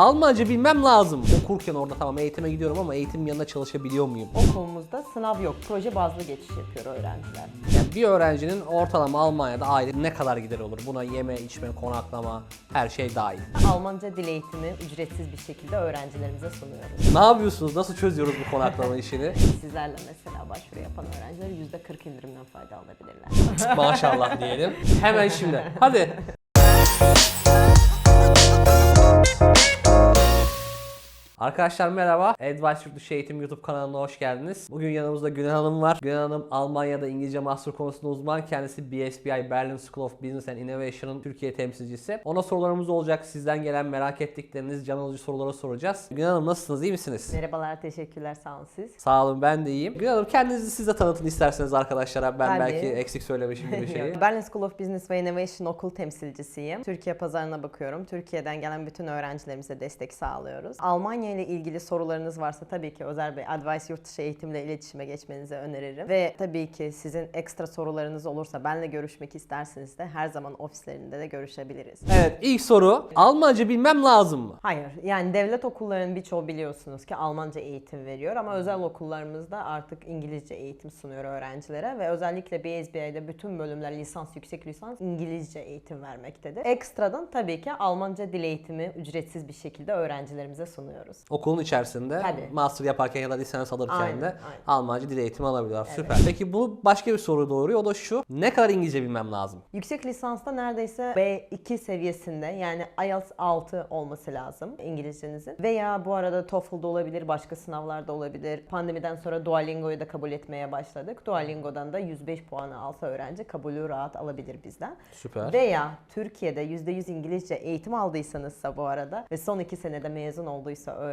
Almanca bilmem lazım. Okurken orada tamam eğitime gidiyorum ama eğitim yanında çalışabiliyor muyum? Okulumuzda sınav yok. Proje bazlı geçiş yapıyor öğrenciler. Yani bir öğrencinin ortalama Almanya'da aylık ne kadar gider olur? Buna yeme, içme, konaklama her şey dahil. Almanca dil eğitimi ücretsiz bir şekilde öğrencilerimize sunuyoruz. Ne yapıyorsunuz? Nasıl çözüyoruz bu konaklama işini? Sizlerle mesela başvuru yapan öğrenciler %40 indirimden fayda alabilirler. Maşallah diyelim. Hemen şimdi. Hadi. Arkadaşlar merhaba. Advice Yurt Dışı Eğitim YouTube kanalına hoş geldiniz. Bugün yanımızda Gülen Hanım var. Gülen Hanım Almanya'da İngilizce master konusunda uzman. Kendisi BSBI Berlin School of Business and Innovation'ın Türkiye temsilcisi. Ona sorularımız olacak. Sizden gelen merak ettikleriniz, can alıcı soruları soracağız. Gülen Hanım nasılsınız? İyi misiniz? Merhabalar, teşekkürler, sağ olun siz. Sağ olun ben de iyiyim. Gülen Hanım kendinizi siz de tanıtın isterseniz arkadaşlara. Ben Tabii. belki eksik söylemişim bir şeyi. Berlin School of Business ve Innovation okul temsilcisiyim. Türkiye pazarına bakıyorum. Türkiye'den gelen bütün öğrencilerimize destek sağlıyoruz. Almanya ile ilgili sorularınız varsa tabii ki Özer Bey Advice Yurt Dışı Eğitimle iletişime geçmenizi öneririm. Ve tabii ki sizin ekstra sorularınız olursa benle görüşmek isterseniz de her zaman ofislerinde de görüşebiliriz. Evet ilk soru. Almanca bilmem lazım mı? Hayır. Yani devlet okullarının birçoğu biliyorsunuz ki Almanca eğitim veriyor ama özel okullarımızda artık İngilizce eğitim sunuyor öğrencilere ve özellikle BSBA'de bütün bölümler lisans, yüksek lisans İngilizce eğitim vermektedir. Ekstradan tabii ki Almanca dil eğitimi ücretsiz bir şekilde öğrencilerimize sunuyoruz. Okulun içerisinde Tabii. master yaparken ya da lisans alırken Aynen, de aynen. Almanca dil eğitimi alabiliyorlar. Süper. Peki bu başka bir soru doğuruyor. O da şu. Ne kadar İngilizce bilmem lazım? Yüksek lisansta neredeyse B2 seviyesinde yani IELTS 6 olması lazım İngilizcenizin. Veya bu arada TOEFL'da olabilir, başka sınavlarda olabilir. Pandemiden sonra Duolingo'yu da kabul etmeye başladık. Duolingo'dan da 105 puanı alsa öğrenci kabulü rahat alabilir bizden. Süper. Veya Türkiye'de %100 İngilizce eğitim aldıysanızsa bu arada ve son iki senede mezun olduysa öğrenci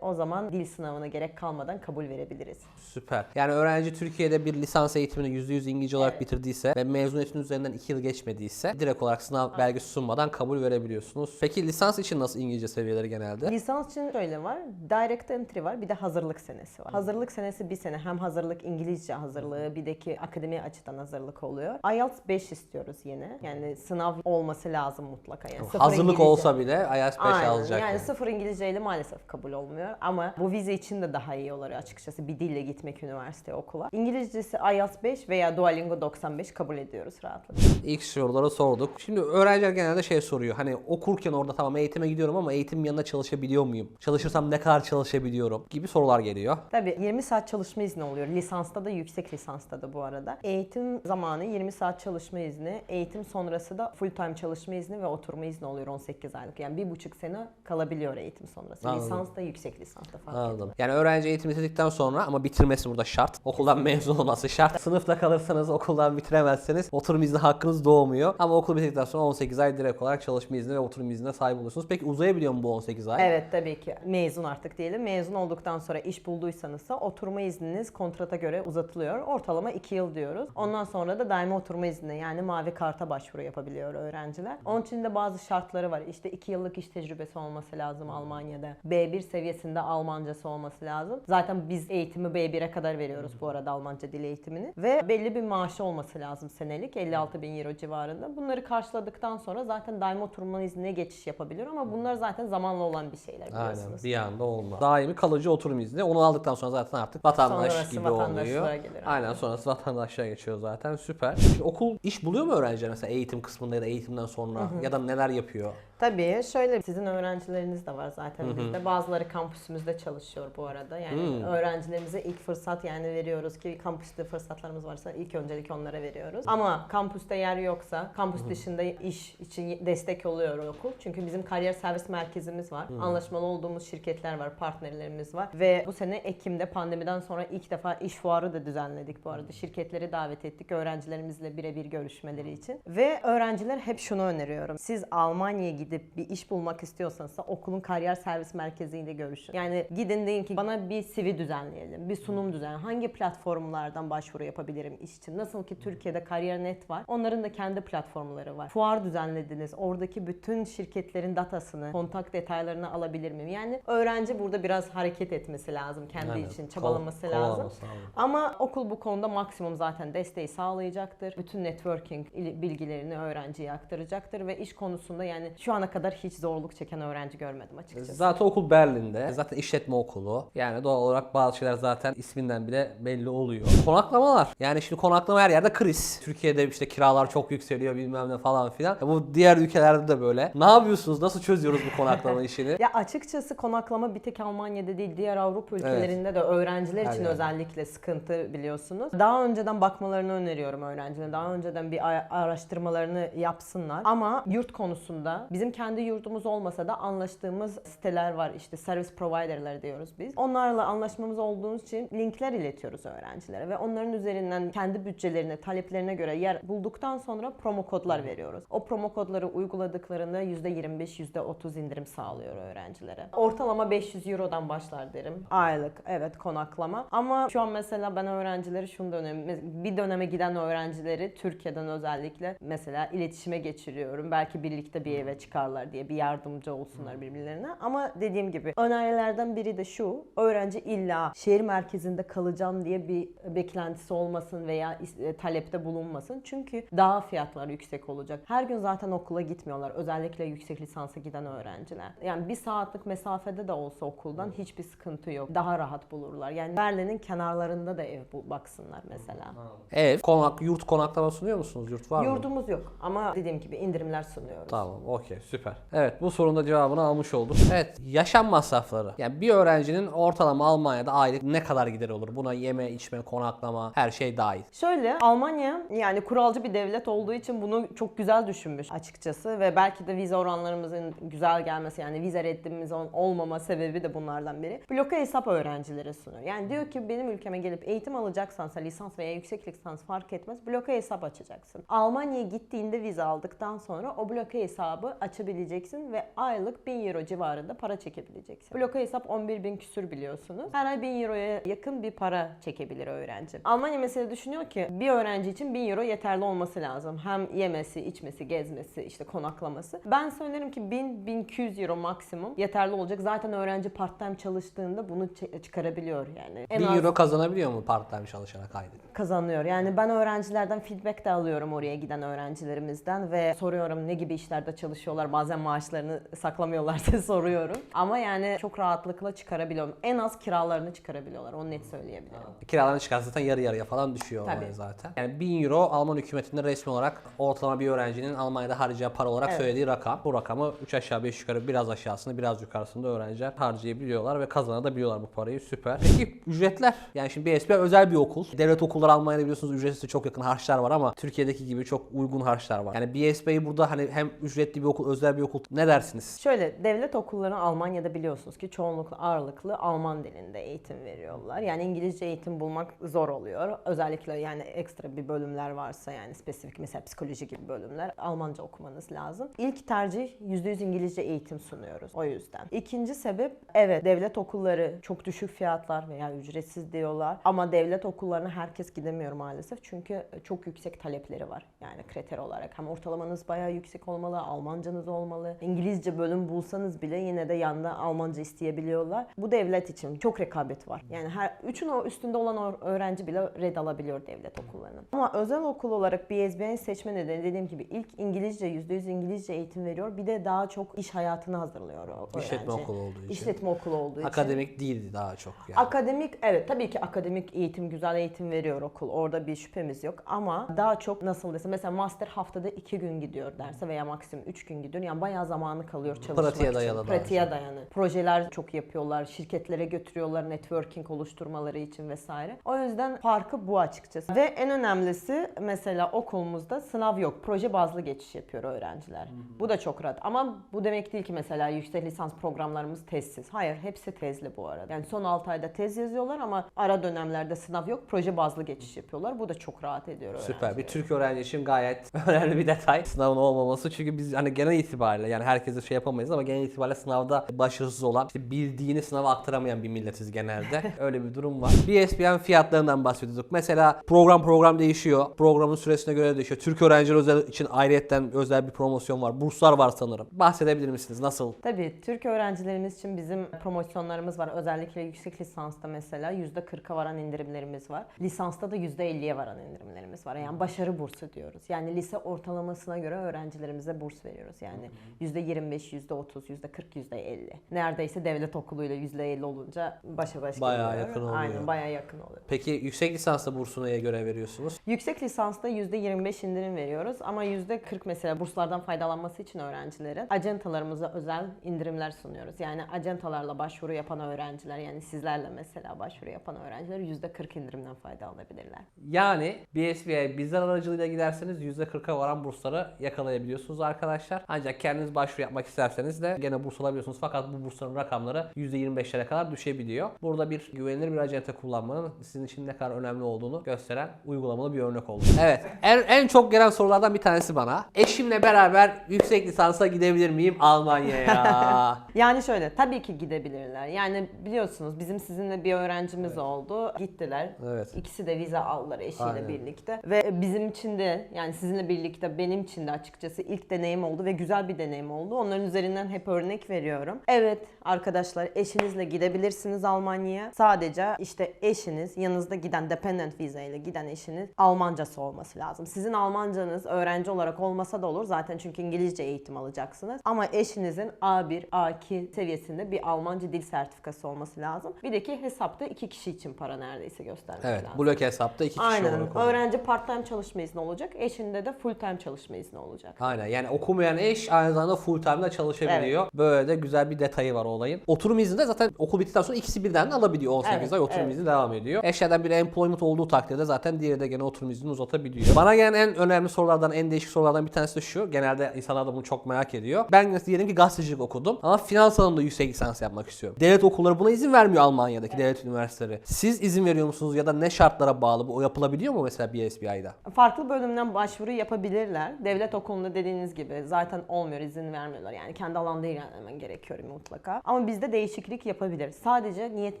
o zaman dil sınavına gerek kalmadan kabul verebiliriz. Süper. Yani öğrenci Türkiye'de bir lisans eğitimini %100 İngilizce olarak bitirdiyse ve mezuniyetin üzerinden 2 yıl geçmediyse direkt olarak sınav belgesi sunmadan kabul verebiliyorsunuz. Peki lisans için nasıl İngilizce seviyeleri genelde? Lisans için şöyle var. Direct entry var. Bir de hazırlık senesi var. Hazırlık senesi bir sene. Hem hazırlık İngilizce hazırlığı bir de ki akademi açıdan hazırlık oluyor. IELTS 5 istiyoruz yine. Yani sınav olması lazım mutlaka. Yani sıfır Hazırlık İngilizce. olsa bile IELTS 5 Aynen. alacak. Yani yani. sıfır İngilizceyle maalesef kabul olmuyor. Ama bu vize için de daha iyi oluyor açıkçası. Bir dille gitmek üniversiteye okula. İngilizcesi IELTS 5 veya Duolingo 95 kabul ediyoruz rahatlıkla. İlk soruları sorduk. Şimdi öğrenciler genelde şey soruyor. Hani okurken orada tamam eğitime gidiyorum ama eğitim yanında çalışabiliyor muyum? Çalışırsam ne kadar çalışabiliyorum? Gibi sorular geliyor. Tabii 20 saat çalışma izni oluyor. Lisansta da yüksek lisansta da bu arada. Eğitim zamanı 20 saat çalışma izni, eğitim sonrası da full time çalışma izni ve oturma izni oluyor 18 aylık. Yani bir buçuk sene kalabiliyor eğitim sonrası. Anladım. Lisans da yüksek lisans da fark Anladım. Yani öğrenci eğitim bitirdikten sonra ama bitirmesi burada şart. Okuldan mezun olması şart. Sınıfta kalırsanız okuldan bitiremezseniz oturum izni hakkınız doğmuyor. Ama okul bitirdikten sonra 18 ay direkt olarak çalışma izni ve oturum iznine sahip oluyorsunuz. Peki uzayabiliyor mu bu 18 ay? Evet tabii ki mezun artık diyelim. Mezun olduktan sonra iş bulduysanız da oturma izniniz kontrata göre uzatılıyor. Ortalama 2 yıl diyoruz. Ondan sonra da daima oturma iznine yani mavi karta başvuru yapabiliyor öğrenciler. Onun için de bazı şartları var. İşte 2 yıllık iş tecrübesi olması lazım Almanya'da. B1 seviyesinde Almancası olması lazım. Zaten biz eğitimi B1'e kadar veriyoruz bu arada Almanca dil eğitimini. Ve belli bir maaşı olması lazım senelik 56 bin euro civarında. Bunları karşıladıktan sonra zaten daima oturma iznine geçiş yapabiliyor ama bunlar zaten zamanla olan bir şeyler biliyorsunuz. Aynen bir anda olmaz. Daimi kalıcı oturum izni. Onu aldıktan sonra zaten artık vatandaş Sonrası gibi oluyor. gelir, aynen. Aynen sonrası vatandaşlığa geçiyor zaten. Süper. Şimdi okul iş buluyor mu öğrenciler mesela eğitim kısmında ya da eğitimden sonra ya da neler yapıyor? Tabii şöyle sizin öğrencileriniz de var zaten bizde. Bazıları kampüsümüzde çalışıyor bu arada. Yani öğrencilerimize ilk fırsat yani veriyoruz ki kampüste fırsatlarımız varsa ilk öncelik onlara veriyoruz. Ama kampüste yer yoksa kampüs dışında iş için destek oluyor okul. Çünkü bizim kariyer servis merkezimiz var. Anlaşmalı olduğumuz şirketler var, partnerlerimiz var ve bu sene Ekim'de pandemiden sonra ilk defa iş fuarı da düzenledik bu arada. Şirketleri davet ettik öğrencilerimizle birebir görüşmeleri için. Ve öğrenciler hep şunu öneriyorum. Siz Almanya'ya gidip bir iş bulmak istiyorsanız da okulun kariyer servis merkeziyle görüşün. Yani gidin deyin ki bana bir CV düzenleyelim, bir sunum düzen. Hangi platformlardan başvuru yapabilirim iş için? Nasıl ki Türkiye'de kariyer net var. Onların da kendi platformları var. Fuar düzenlediniz. Oradaki bütün şirketlerin datasını, kontak detaylarını alabilir miyim? Yani öğrenci burada biraz hareket etmesi lazım. Kendi Aynen. için Kol- çabalaması lazım. kovalaması lazım. Ama okul bu konuda maksimum zaten desteği sağlayacaktır. Bütün networking il- bilgilerini öğrenciye aktaracaktır ve iş konusunda yani şu ana kadar hiç zorluk çeken öğrenci görmedim açıkçası. Zaten okul Berlin'de. Zaten işletme okulu. Yani doğal olarak bazı şeyler zaten isminden bile belli oluyor. Konaklamalar. Yani şimdi konaklama her yerde kriz. Türkiye'de işte kiralar çok yükseliyor bilmem ne falan filan. Bu diğer ülkelerde de böyle. Ne yapıyorsunuz? Nasıl çözüyoruz bu konaklama işini? Ya açıkçası konaklama bir tek Almanya'da değil diğer Avrupa ülkelerinde de öğrenciler Her için yerde. özellikle sıkıntı biliyorsunuz. Daha önceden bakmalarını öneriyorum öğrencilere. Daha önceden bir araştırmalarını yapsınlar. Ama yurt konusunda bizim kendi yurdumuz olmasa da anlaştığımız siteler var. İşte service provider'lar diyoruz biz. Onlarla anlaşmamız olduğumuz için linkler iletiyoruz öğrencilere ve onların üzerinden kendi bütçelerine, taleplerine göre yer bulduktan sonra promo kodlar veriyoruz. O promo kodları uyguladıklarında %25, %30 indirim sağlıyor öğrencilere. Ortalama 500 Euro'dan başlar derim. Aylık, evet konaklama. Ama şu an mesela ben öğrencileri şunu da önemli. Bir döneme giden öğrencileri Türkiye'den özellikle mesela iletişime geçiriyorum. Belki birlikte bir eve çıkarlar diye bir yardımcı olsunlar birbirlerine. Ama dediğim gibi önerilerden biri de şu. Öğrenci illa şehir merkezinde kalacağım diye bir beklentisi olmasın veya e, talepte bulunmasın. Çünkü daha fiyatlar yüksek olacak. Her gün zaten okula gitmiyorlar. Özellikle yüksek lisansa giden öğrenciler. Yani bir saatlik mesafede de olsa okuldan hiçbir sıkıntı yok. Daha rahat bulurlar. Yani Berlin'in kenarlarında da ev baksınlar mesela. Ev, konak, yurt konaklama sunuyor musunuz? Yurt var mı? Yurdumuz yok ama dediğim gibi indirimler sunuyoruz. Tamam, okey, süper. Evet, bu sorunun da cevabını almış olduk. Evet, yaşam masrafları. Yani bir öğrencinin ortalama Almanya'da aylık ne kadar gideri olur? Buna yeme, içme, konaklama, her şey dahil. Şöyle Almanya yani kuralcı bir devlet olduğu için bunu çok güzel düşünmüş açıkçası ve belki de vize oranlarımızın güzel gelmesi yani vize reddimiz ol- olmama sebebi de bunlardan biri. Bloke hesap öğrencilere sunuyor. Yani diyor ki benim ülkeme gelip eğitim alacaksansa lisans veya yüksek lisans fark etmez bloke hesap açacaksın. Almanya'ya gittiğinde vize aldıktan sonra o bloke hesabı açabileceksin ve aylık 1000 euro civarında para çekebileceksin. Bloke hesap 11 bin küsür biliyorsunuz. Her ay 1000 euroya yakın bir para çekebilir öğrenci. Almanya mesela düşünüyor ki bir öğrenci için 1000 euro yeterli olması lazım. Hem yemesi, içmesi, gezmesi, işte konaklaması. Ben söylerim ki 1000-1200 euro maksimum yeterli olacak. Zaten öğrenci part time çalıştığında bunu çıkarabiliyor yani. En 1000 az euro kazanabiliyor mu part-time çalışarak aylık? kazanıyor. Yani ben öğrencilerden feedback de alıyorum oraya giden öğrencilerimizden ve soruyorum ne gibi işlerde çalışıyorlar. Bazen maaşlarını saklamıyorlarsa soruyorum. Ama yani çok rahatlıkla çıkarabiliyorum. En az kiralarını çıkarabiliyorlar. Onu net söyleyebilirim. Kiralarını çıkarsa zaten yarı yarıya falan düşüyor Tabii. zaten. Yani 1000 euro Alman hükümetinde resmi olarak ortalama bir öğrencinin Almanya'da harcayacağı para olarak Evet. söylediği rakam. Bu rakamı 3 aşağı 5 yukarı biraz aşağısını biraz yukarısında öğrenciler harcayabiliyorlar ve kazanabiliyorlar bu parayı. Süper. Peki ücretler? Yani şimdi BSB özel bir okul. Devlet okulları Almanya'da biliyorsunuz ücretsiz çok yakın harçlar var ama Türkiye'deki gibi çok uygun harçlar var. Yani BSB'yi burada hani hem ücretli bir okul, özel bir okul ne dersiniz? Şöyle devlet okulları Almanya'da biliyorsunuz ki çoğunlukla ağırlıklı Alman dilinde eğitim veriyorlar. Yani İngilizce eğitim bulmak zor oluyor. Özellikle yani ekstra bir bölümler varsa yani spesifik mesela psikoloji gibi bölümler Almanca okumanız lazım. İlk tercih %100 İngilizce eğitim sunuyoruz o yüzden. İkinci sebep evet devlet okulları çok düşük fiyatlar veya ücretsiz diyorlar ama devlet okullarına herkes gidemiyor maalesef çünkü çok yüksek talepleri var yani kriter olarak. Hem ortalamanız bayağı yüksek olmalı, Almancanız olmalı. İngilizce bölüm bulsanız bile yine de yanında Almanca isteyebiliyorlar. Bu devlet için çok rekabet var. Yani her üçün o üstünde olan öğrenci bile red alabiliyor devlet okullarının. Ama özel okul olarak BSB'nin seçme nedeni dediğim gibi ilk İngilizce %100 İngilizce eğitim veriyor. Bir de daha çok iş hayatına hazırlıyor o öğrenci. İşletme okulu olduğu için. İşletme okulu olduğu için. Akademik değildi daha çok yani. Akademik evet tabii ki akademik eğitim güzel eğitim veriyor okul. Orada bir şüphemiz yok ama daha çok nasıl desem mesela master haftada iki gün gidiyor derse veya maksimum üç gün gidiyor. Yani bayağı zamanı kalıyor çalışmak Pratiğe için. dayalı Pratiğe dayanı. Projeler çok yapıyorlar. Şirketlere götürüyorlar networking oluşturmaları için vesaire. O yüzden farkı bu açıkçası. Ve en önemlisi mesela okulumuzda sınav yok. Proje bazlı geçiş yapıyor öğrenciler. Bu da çok rahat. Ama bu demek değil ki mesela yüksek lisans programlarımız tezsiz. Hayır hepsi tezli bu arada. Yani son 6 ayda tez yazıyorlar ama ara dönemlerde sınav yok. Proje bazlı geçiş yapıyorlar. Bu da çok rahat ediyor Süper. Bir öğrencileri. Türk öğrenci için gayet önemli bir detay. Sınavın olmaması çünkü biz hani genel itibariyle yani herkese şey yapamayız ama genel itibariyle sınavda başarısız olan, işte bildiğini sınava aktaramayan bir milletiz genelde. Öyle bir durum var. BSBN fiyatlarından bahsediyorduk. Mesela program program değişiyor. Programın süresine göre göre değişiyor. Türk öğrenciler özel için ayrıyetten özel bir promosyon var. Burslar var sanırım. Bahsedebilir misiniz? Nasıl? Tabii Türk öğrencilerimiz için bizim promosyonlarımız var. Özellikle yüksek lisansta mesela %40'a varan indirimlerimiz var. Lisansta da %50'ye varan indirimlerimiz var. Yani başarı bursu diyoruz. Yani lise ortalamasına göre öğrencilerimize burs veriyoruz. Yani %25, %30, %40, %50. Neredeyse devlet okuluyla %50 olunca başa baş Bayağı geliyor. yakın oluyor. Aynen bayağı yakın oluyor. Peki yüksek lisansta bursu neye göre veriyorsunuz? Yüksek lisansta %25 indirim veriyoruz ama %40 mesela burslardan faydalanması için öğrencilerin acentalarımıza özel indirimler sunuyoruz. Yani acentalarla başvuru yapan öğrenciler yani sizlerle mesela başvuru yapan öğrenciler %40 indirimden faydalanabilirler. Yani BSBI bizler aracılığıyla giderseniz %40'a varan bursları yakalayabiliyorsunuz arkadaşlar. Ancak kendiniz başvuru yapmak isterseniz de gene burs alabiliyorsunuz. Fakat bu bursların rakamları %25'lere kadar düşebiliyor. Burada bir güvenilir bir acente kullanmanın sizin için ne kadar önemli olduğunu gösteren uygulamalı bir örnek oldu. Evet. En, en çok gelen sorulardan bir tanesi bana. Eşimle beraber yüksek lisansa gidebilir miyim Almanya'ya? Yani şöyle tabii ki gidebilirler. Yani biliyorsunuz bizim sizinle bir öğrencimiz oldu. Gittiler. Evet. İkisi de vize aldılar eşiyle Aynen. birlikte. Ve bizim için de yani sizinle birlikte benim için de açıkçası ilk deneyim oldu ve güzel bir deneyim oldu. Onların üzerinden hep örnek veriyorum. Evet arkadaşlar eşinizle gidebilirsiniz Almanya'ya. Sadece işte eşiniz yanınızda giden dependent vize ile giden eşiniz Almancası olması lazım. Sizin Almancanız öğrenci olarak olmasa da olur zaten çünkü İngilizce eğitim alacaksınız. Ama eşinizin A1, A2 seviyesinde bir Almanca dil sertifikası olması lazım. Bir de ki hesapta iki kişi için para neredeyse göstermek evet. lazım. Blok hesapta iki kişi Aynen. olarak oluyor. Öğrenci part time çalışma izni olacak. Eşinde de full time çalışma izni olacak. Aynen yani okumayan eş aynı zamanda full time'da çalışabiliyor. Böyle de güzel bir detayı var olayın. Oturum izni de zaten okul bittikten sonra ikisi birden de alabiliyor. 18 Evet, ay oturum evet. izni devam ediyor. Eşyadan biri employment olduğu takdirde zaten diğeri de gene oturum iznini uzatabiliyor. Bana gelen en önemli sorulardan, en değişik sorulardan bir tanesi de şu. Genelde insanlar da bunu çok merak ediyor. Ben diyelim ki gazetecilik okudum ama finans alanında yüksek lisans yapmak istiyorum. Devlet okulları buna izin vermiyor Almanya'daki devlet üniversiteleri. Siz izin veriyor musunuz ya da ne şartlara bağlı bu? Yapılabiliyor mu mesela BSBI'da? Farklı bölümden başvuru yapabilirler. Devlet okulunda dediğiniz gibi zaten olmuyor, izin vermiyorlar. Yani kendi alanda ilerlemen gerekiyor mutlaka. Ama bizde değişiklik yapabilir. Sadece niyet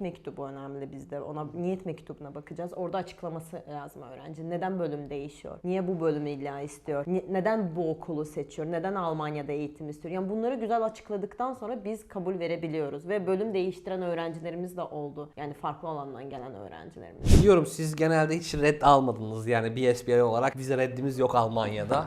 mektubu önemli bizde. Ona niyet mektubuna bakacağız. Orada açıklaması lazım öğrenci. Neden bölüm değişiyor? Niye bu bölümü illa istiyor? Ni- Neden bu okulu seçiyor? Neden Almanya'da eğitim istiyor? Yani bunları güzel açıkladıktan sonra biz kabul verebiliyoruz. Ve bölüm değiştiren öğrencilerimiz de oldu. Yani farklı alandan gelen öğrencilerimiz. Biliyorum siz genelde hiç red almadınız yani BSBI olarak vize reddimiz yok Almanya'da.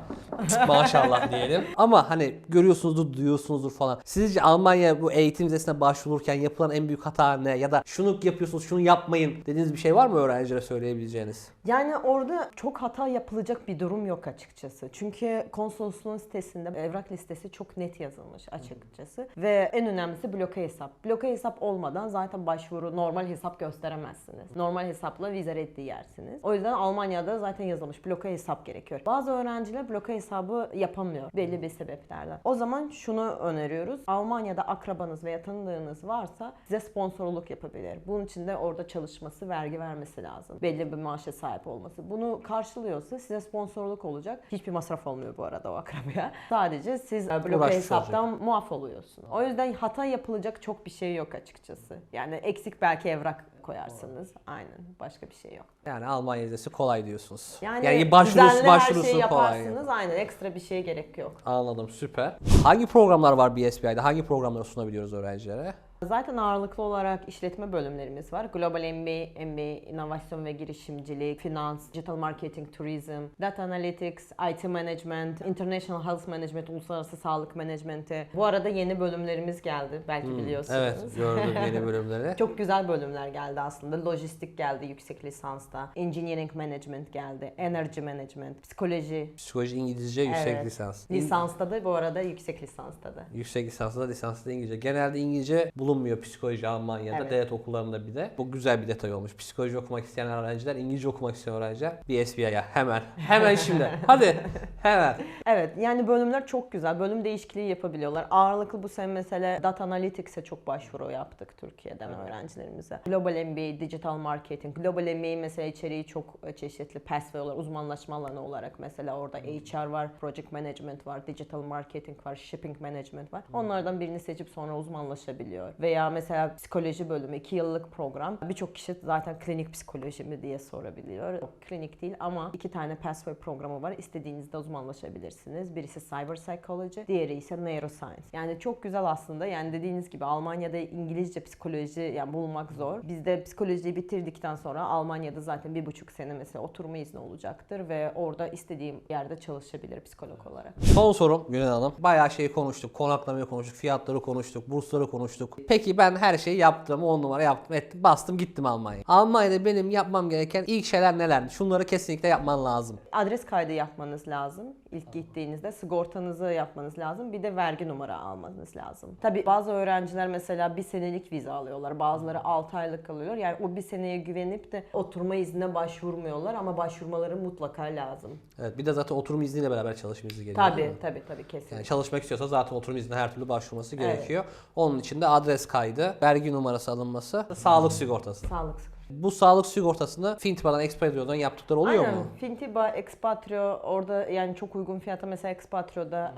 Maşallah diyelim. Ama hani görüyorsunuzdur, duyuyorsunuzdur falan. Sizce Almanya bu eğitim vizesine başvururken yapılan en büyük hata ne? Ya da şunu yapıyorsunuz, şunu yapmayın dediğiniz bir şey var mı öğrencilere söyleyebileceğiniz? Yani orada çok hata yapılacak bir durum yok açıkçası. Çünkü konsolosluğun sitesinde evrak listesi çok net yazılmış açıkçası. Ve en önemlisi bloke hesap. Bloke hesap olmadan zaten başvuru normal hesap gösteremezsiniz. Normal hesapla vize reddi yersiniz. O yüzden Almanya'da zaten yazılmış bloke hesap gerekiyor. Bazı öğrenciler bloke hesabı yapamıyor belli bir sebeplerden. O zaman şunu öneriyoruz. Almanya'da akrabanız veya tanıdığınız varsa size sponsorluk yapabilir. Bunun için de orada çalışması, vergi vermesi lazım. Belli bir maaşa sahip olması. Bunu karşılıyorsa size sponsorluk olacak. Hiçbir masraf olmuyor bu arada o akrabaya. Sadece siz bloke Uğraşmış hesaptan muaf oluyorsunuz. O yüzden hata yapılacak çok bir şey yok açıkçası. Yani eksik belki evrak koyarsınız. Aynen. Başka bir şey yok. Yani Almanya vizesi kolay diyorsunuz. Yani, Yani, başvurusu, başvurusu her şeyi kolay. yaparsınız. Aynen. Ekstra bir şeye gerek yok. Anladım süper. Hangi programlar var BSBI'de? Hangi programları sunabiliyoruz öğrencilere? Zaten ağırlıklı olarak işletme bölümlerimiz var. Global MBA, MBA, inovasyon ve girişimcilik, finans, digital marketing, turizm, data analytics, IT management, international health management, uluslararası sağlık management'i. Bu arada yeni bölümlerimiz geldi. Belki biliyorsunuz. Hmm, Evet gördüm yeni bölümleri. Çok güzel bölümler geldi aslında. Lojistik geldi yüksek lisansta. Engineering management geldi. Energy management, psikoloji. Psikoloji İngilizce yüksek Evet. lisans. Lisansta da bu arada yüksek lisansta da. Yüksek lisansda da lisansda da İngilizce. Genelde İngilizce bulunmuyor psikoloji Almanya'da. Evet. Devlet okullarında bir de. Bu güzel bir detay olmuş. Psikoloji okumak isteyen öğrenciler, İngilizce okumak isteyen öğrenciler BSBI'ye hemen. Hemen şimdi. Hadi. Hemen. Evet yani bölümler çok güzel. Bölüm değişikliği yapabiliyorlar. Ağırlıklı bu sene mesela Data Analytics'e çok başvuru yaptık Türkiye'den öğrencilerimize. Global MBA, Digital Marketing. Global MBA mesela içeriği çok e, çeşitli pathway olarak, uzmanlaşma alanı olarak mesela orada HR var, Project Management var, Digital Marketing var, Shipping Management var. Onlardan birini seçip sonra uzmanlaşabiliyor. Veya mesela psikoloji bölümü 2 yıllık program. Birçok kişi zaten klinik psikoloji mi diye sorabiliyor. Yok, klinik değil ama iki tane pathway programı var. İstediğinizde uzmanlaşabilirsiniz. Birisi cyber psychology, diğeri ise neuroscience. Yani çok güzel aslında. Yani dediğiniz gibi Almanya'da İngilizce psikoloji yani bulmak zor. Biz de psikolojiyi bitirdikten sonra Almanya'da zaten bir buçuk sene mesela oturma izni olacaktır ve orada istediğim yerde çalışabilir psikolog olarak. Son sorum Gülen Hanım. Bayağı şey konuştuk. Konaklamayı konuştuk. Fiyatları konuştuk. Bursları konuştuk. Peki ben her şeyi yaptım. 10 numara yaptım. Ettim. Bastım gittim Almanya'ya. Almanya'da benim yapmam gereken ilk şeyler nelerdi? Şunları kesinlikle yapman lazım. Adres kaydı yapmanız lazım. İlk gittiğinizde sigortanızı yapmanız lazım. Bir de vergi numara almanız lazım. Tabii bazı öğrenciler mesela bir senelik vize alıyorlar. Bazıları 6 aylık alıyor. Yani o bir seneye güvenip de oturma iznine başvurmuyorlar ama başvurmaları mutlaka lazım. Evet bir de zaten oturum izniyle beraber çalışma izni geliyor. mi? tabii tabii kesin. Yani çalışmak istiyorsa zaten oturum iznine her türlü başvurması gerekiyor. Onun için de adres kaydı, vergi numarası alınması, sağlık sigortası. Sağlık sigortası. Bu sağlık sigortasını Fintipa'dan, Expatrio'dan yaptıkları oluyor Aynen. mu? Fintiba, Expatrio orada yani çok uygun fiyata mesela Expatrio'da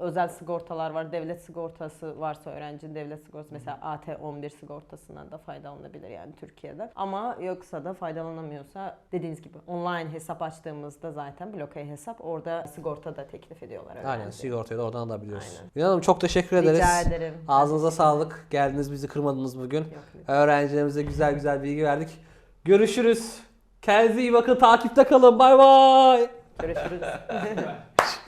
e, özel sigortalar var. Devlet sigortası varsa öğrencinin devlet sigortası mesela AT11 sigortasından da faydalanabilir yani Türkiye'de. Ama yoksa da faydalanamıyorsa dediğiniz gibi online hesap açtığımızda zaten bloke hesap orada sigorta da teklif ediyorlar. Aynen öğrenci. sigortayı da oradan alabiliyoruz. Aynen. Gülen Hanım çok teşekkür ederiz. Rica ederim. Ağzınıza sağlık. Geldiniz bizi kırmadınız bugün. Öğrencilerimize güzel güzel bilgi verdik. Görüşürüz. Kendinize iyi bakın. Takipte kalın. Bay bay. Görüşürüz.